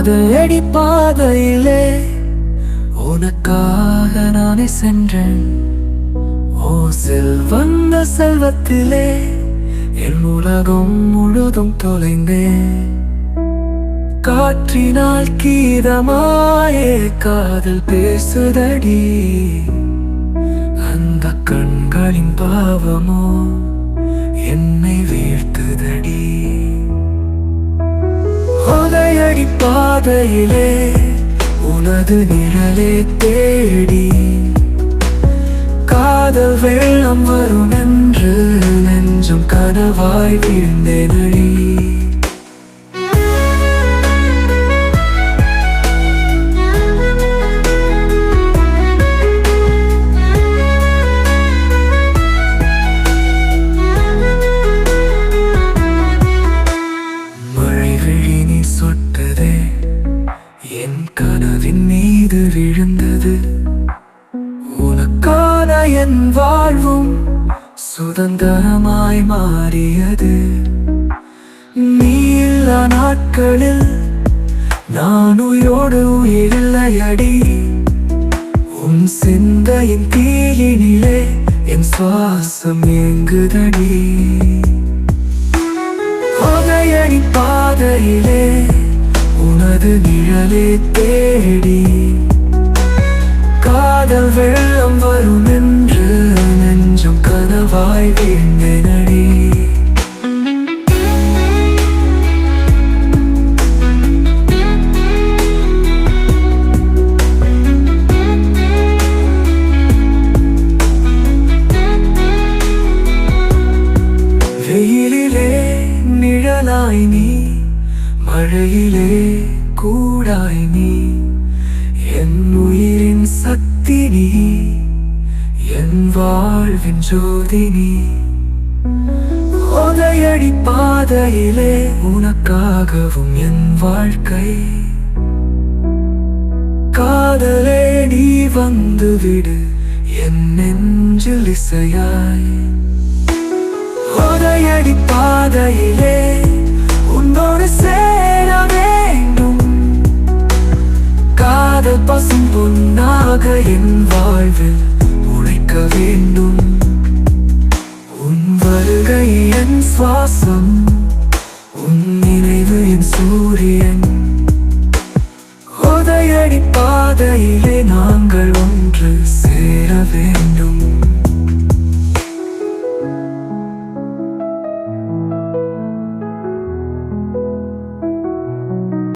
பாதையடி பாதையிலே உனக்காக நானே சென்றேன். ஓ செல்வந்த செல்வத்திலே என் உலகம் முழுதும் தொலைந்தேன். காற்றினால் கீதமாயே காதல் பேசுதடி. உதயடி பாதையிலே உனது நிழலே தேடி காதல் வெள்ளம் வரும் என்று நெஞ்சும் கனவாய் வீழ்ந்தேனடி. என் வாழ்வும் சுதந்திரமாய் மாறியது. நீ நாட்களில் நான் உயிரோடு உயிரில்லையடி. உன் சிந்தையின் தீயினிலே என் சுவாசம் எங்குதடி பாதையடி பாதையிலே உனது நிழலே தேடி. கனவாய் வீழ்ந்தேனடி வெயிலிலே நிழலாய் நீ மழையிலே கூடாய் நீ என் உயிரின் சக்தி நீ. என் வாழ்வின் ஜோதி நீ. உதயடி பாதையிலே உனக்காகவும் என் வாழ்க்கை. காதலே நீ வந்து விடு என் நெஞ்சில் இசையாய். உதயடி பாதையிலே உன்னோடு சேர வேண்டும். காதல் பசும் பொன்னாக என் வாழ்வில் வேண்டும். உன் வருகை என் சுவாசம் உன் நினைவு என் சூரியன். உதயடி பாதையிலே நாங்கள் ஒன்று சேர வேண்டும்.